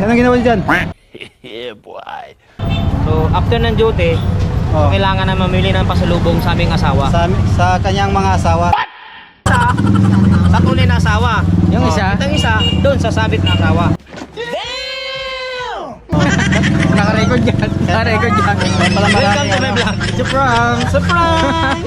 Anong ginawa niyo dyan? yeah, boy. So, after ng duty, Oh. kailangan na mamili ng pasalubong sa aming asawa. Sa, sa kanyang mga asawa. Isa, sa tunay na asawa. Yung Oh, isa? Itong isa, doon sa sabit na asawa. Naka-record yan. Naka-record yan. Kaya pala marami, Welcome to my vlog. Surprise! Surprise!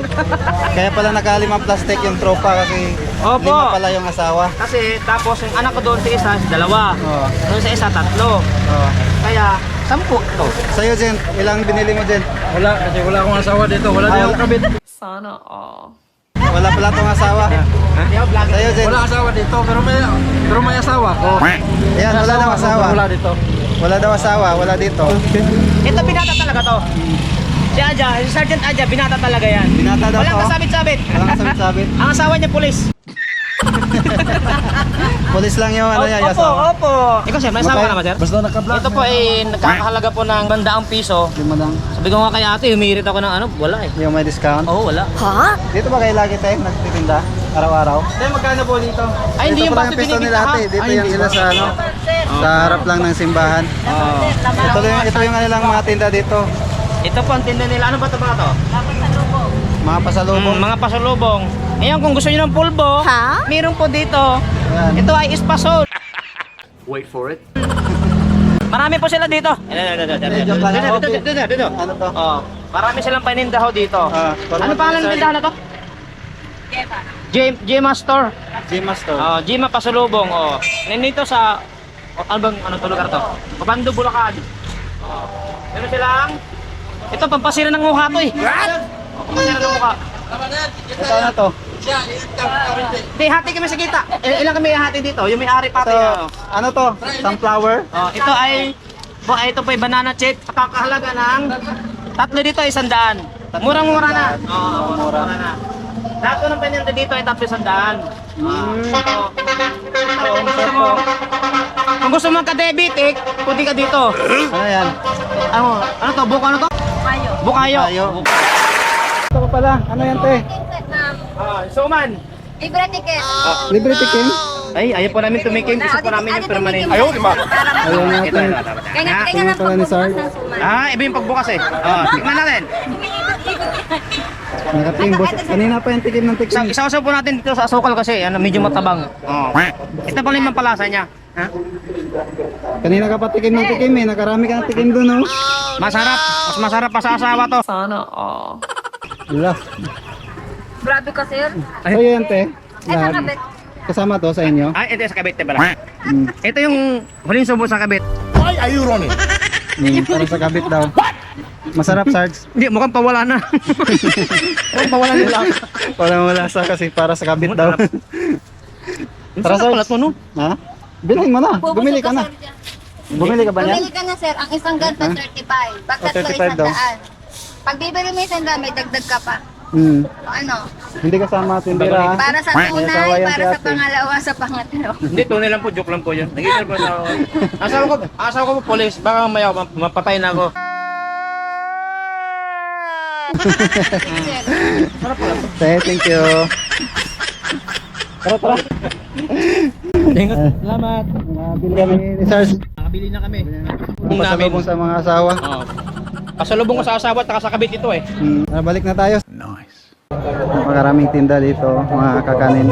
Kaya pala nakalimang plastic yung tropa kasi Opo. lima pala yung asawa. Kasi tapos yung anak ko doon sa isa, dalawa. Oh. Doon sa isa, tatlo. Oh. Kaya, sampu to. Sa'yo, Jen, ilang binili mo, Jen? Wala, kasi wala akong asawa dito. Wala din akong kabit. Sana all. Wala pala tong asawa. Sa'yo, Jen. Wala asawa dito, pero may pero may asawa. Oh. Ayan, wala daw asawa. Wala dito. Wala daw asawa, wala dito. Ito binata talaga to. Si Aja, si Sergeant Aja, binata talaga yan. Binata daw Walang to. kasabit-sabit. Walang kasabit-sabit. Ang asawa niya pulis. Pulis lang yung ano niya, yung opo, asawa. opo. Ikaw sir, may asawa ka na ba sir? Basta naka-vlog. Ito po ay nagkakahalaga po ng bandaang piso. Lima lang. Sabi ko nga kay ate, humirit ako ng ano, wala eh. Yung may discount. Oo, wala. Dito ba kayo lagi tayo nagtitinda? Araw-araw? Hindi, magkano po dito? Ay, hindi yung basta pisto binibita nila ha? ate. Dito yung sila sa ano. Sa harap lang ng simbahan. Ito yung, ito yung kanilang mga tinda dito. Ito po ang tinda nila. Ano ba ito mga to? Mga pasalubong. Mm, mga pasalubong. Ngayon, kung gusto niyo ng pulbo, Ha? meron po dito. Ayan. Ito ay espasol. Wait for it. Marami po sila dito. Dito, dito, dito, Joke lang ako. dito, dito, dito, dito. Ano to? Oh, marami silang panindaho dito. Ah, ano pangalan ng tindahan na to? J Jema Store. Gima Store. Oh, Jema Pasalubong. Oh. Nandito sa oh, ano bang ano to lugar to? Pabando Bulacan. Oh. Meron silang ito pampasira ng mukha to eh. Oh, pampasira ng mukha. Ito ano to? Hindi, hati kami sa kita. Il- ilan kami hati dito? Yung may-ari pati. Ito, Oh. ano to? Sunflower? Oh, ito ay bo, ito po ay banana chip. Kakahalaga ng tatlo dito ay sandaan. Murang-mura na. Oo, Mura. mura na. Lahat ng paninda dito ay tatlo sandaan. Mm. Ito. Ito, kung gusto mo, kung gusto mo ka-diabetic, puti ka dito. Ano yan? Ano, ano to? Buko ano to? Mayo. Bukayo. Bukayo. Ito pa pala. Ano yan te? Ah, suman. Libre ticket. Libre tikim? Ay, ayaw po namin tumikim. Gusto po namin yung permanent. Ayaw, di ba? Ayaw natin. Kaya nga, kaya nga pala ni Sar. Ah, iba yung pagbukas eh. Ah, tingnan natin. Nakatimbos. Kanina pa yung tikim ng Isa, tikim. isaw po natin dito sa asukal kasi ano, medyo matabang. Oh. Ito pala yung palasa niya. Ha? Kanina ka pa tikim ng tikim eh. Nakarami ka ng tikim dun oh. Masarap. Mas masarap pa sa asawa to. Sana all. Wala. Grabe ka, sir. So yan te. Ay, Lahat. Kasama to sa inyo. Ah, ito yung sa kabit, diba? lang? Mm. Ito yung huling subo sa kabit. Why are you running? Mm, para sa kabit daw. Masarap, Sarge. Hindi, mukhang pawala na. mukhang pawala nila. Wala wala sa kasi para sa kabit daw. Tara, Tara, sa Sarge. palat mo, no? ha? Bilhin mo na. Pupusok Bumili ka na. sir, dyan. Bumili ka ba niyan? Bumili ka na, sir. Ang isang ganito, Ha? 35. Pag Oh, tatlo, 35 isang daw. daan. Pag bibili mo isang may dagdag ka pa. Hmm. O ano? Hindi kasama tindera. Para sa May asawa tunay, yan para si sa ate. pangalawa, sa pangatlo. Hindi, tunay lang po, joke lang po yun. Nagigil po sa Asawa ko, asawa ko po, police. Baka maya map- mapatay na ako. Say, thank you. Tara, tara. Ingat. Salamat. Nabili kami ni Sarge. Nakabili na kami. Yung namin. Pasalubong sa mga asawa. Oo. Pasalubong ko sa asawa at saka sa kabit ito eh. Hmm. Balik na tayo. Nice. Napakaraming tinda dito, mga kakanin.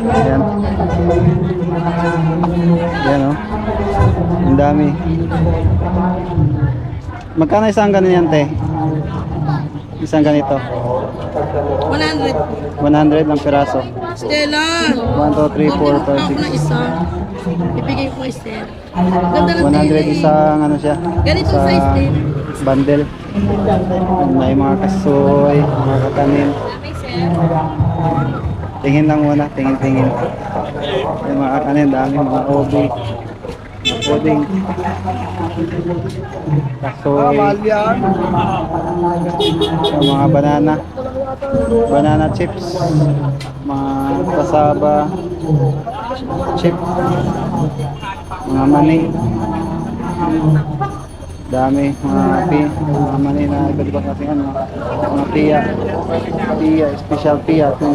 Ayan. Ayan o. Ang dami. Magkano isang ganyan, te? Isang ganito. 100. 100 lang piraso. Stella! 1, 2, 3, 4, 5, Ako na 6. isa. Ibigay ko kay. Ganda ng 100 tela eh. isang ano siya. Ganitong sa size din. Bundle. May mga kasoy, mga kakanin. Tingin lang muna, tingin-tingin. May mga kakanin, dami mga obi. Puding. Kasoy. Sa mga banana. Banana chips. Mga kasaba. Chip. Mga mani. Dami, mga pi, mga mani na iba't ibang kasi ano, mga pia, pia, special pia, itong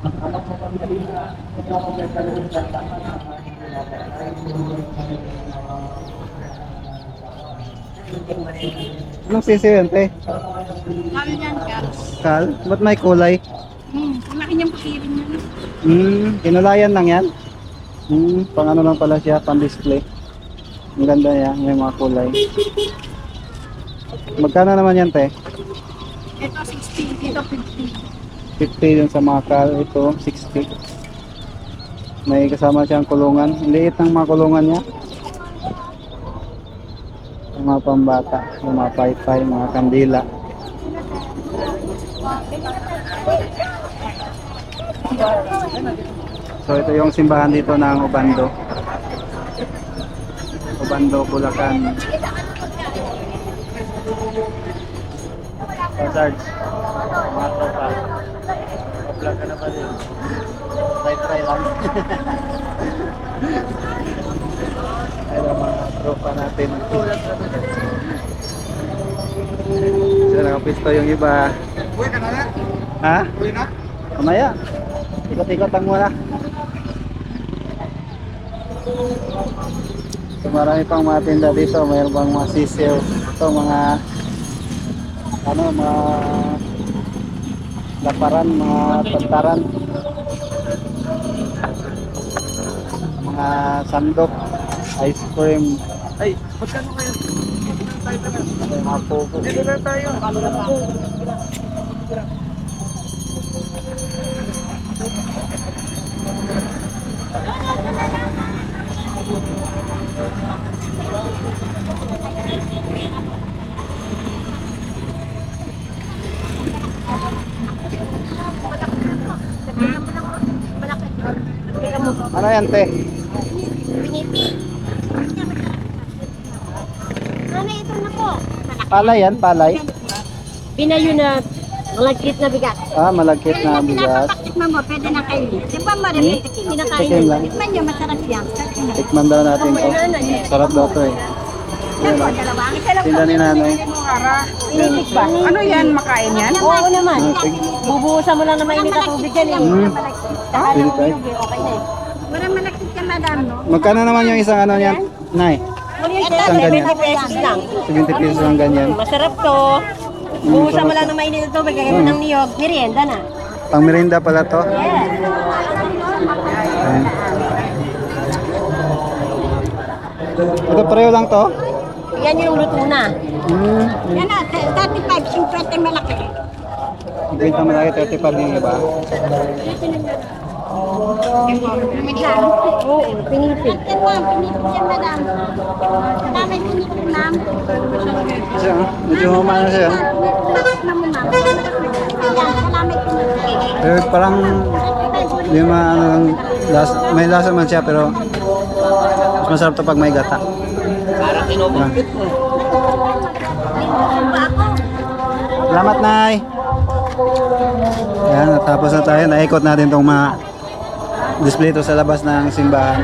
Anong sisiw yan, te? Kami yan. Kal? Ba't may kulay? Hmm, laki niyang pakirin niya. Hmm, kinulayan lang yan? Hmm, pang ano lang pala siya, pang display. Ang ganda niya, may mga kulay. Magkano naman yan, te? Ito 60, ito 50. 50 dun sa mga kal, ito 60. May kasama siyang kulungan. Liit ng mga kulungan niya. Mga pambata, yung mga paypay, mga kandila. So ito yung simbahan dito ng Obando. Obando, Bulacan. So, Sarge, mga tropa. Vlog ka na ba din? Try try lang. Ayun ang mga tropa natin. So nakapisto yung iba. Uy ka na na? Ha? Uy na? Mamaya. Ikot-ikot ang muna. So marami pang mga tinda dito. Mayroon pang mga sisiw. Ito mga ano mga laparan, mga tantaran. Mga sandok, ice cream. Ay, magkano kayo? May mga pugo. Dito na tayo. Ano yan, te? Ano ito na po? Palay yan, palay. Pinayo na malagkit na bigat. Ah, malagkit na bigas. Tikman mo, pwede na kayo. Di ba Hmm? marami tikim? Kinakain Tikim lang. Tikman nyo, masarap yan. Tikman daw natin to. Sarap daw to eh. Tinda ni nanay. Ano yan, makain yan? Oo naman. Ah, sige. Bubuhusan mo lang na mainit na tubig yan. eh. Hmm. Tayo. Okay na eh. Walang malakit ka, madam, no? Magkano naman yung isang ano niyan? Nay, Ito, Isang ganyan. 70 pesos lang. 70 pesos lang ganyan. Masarap to. Buhusan mo lang na mainit na tubig. Kaya mo ng niyog. Merienda na. Pang merinda pala to. Yes. Ayan. Ito pareho lang to? Yan yung luto na. Hmm. Yan na, 35, 50 malaki. Benta malaki 35 yung iba. Oo, pinipig. Yan ma'am, pinipig yan madam. Madami pinipig ma'am. Ah, medyo humana siya. Mo. Pero parang mga ano lang, las, may lasa man siya pero mas masarap to pag may gata. Parang tinubo. Ah. Salamat, Nay! Yan, natapos na tayo. Naikot natin tong mga display to sa labas ng simbahan.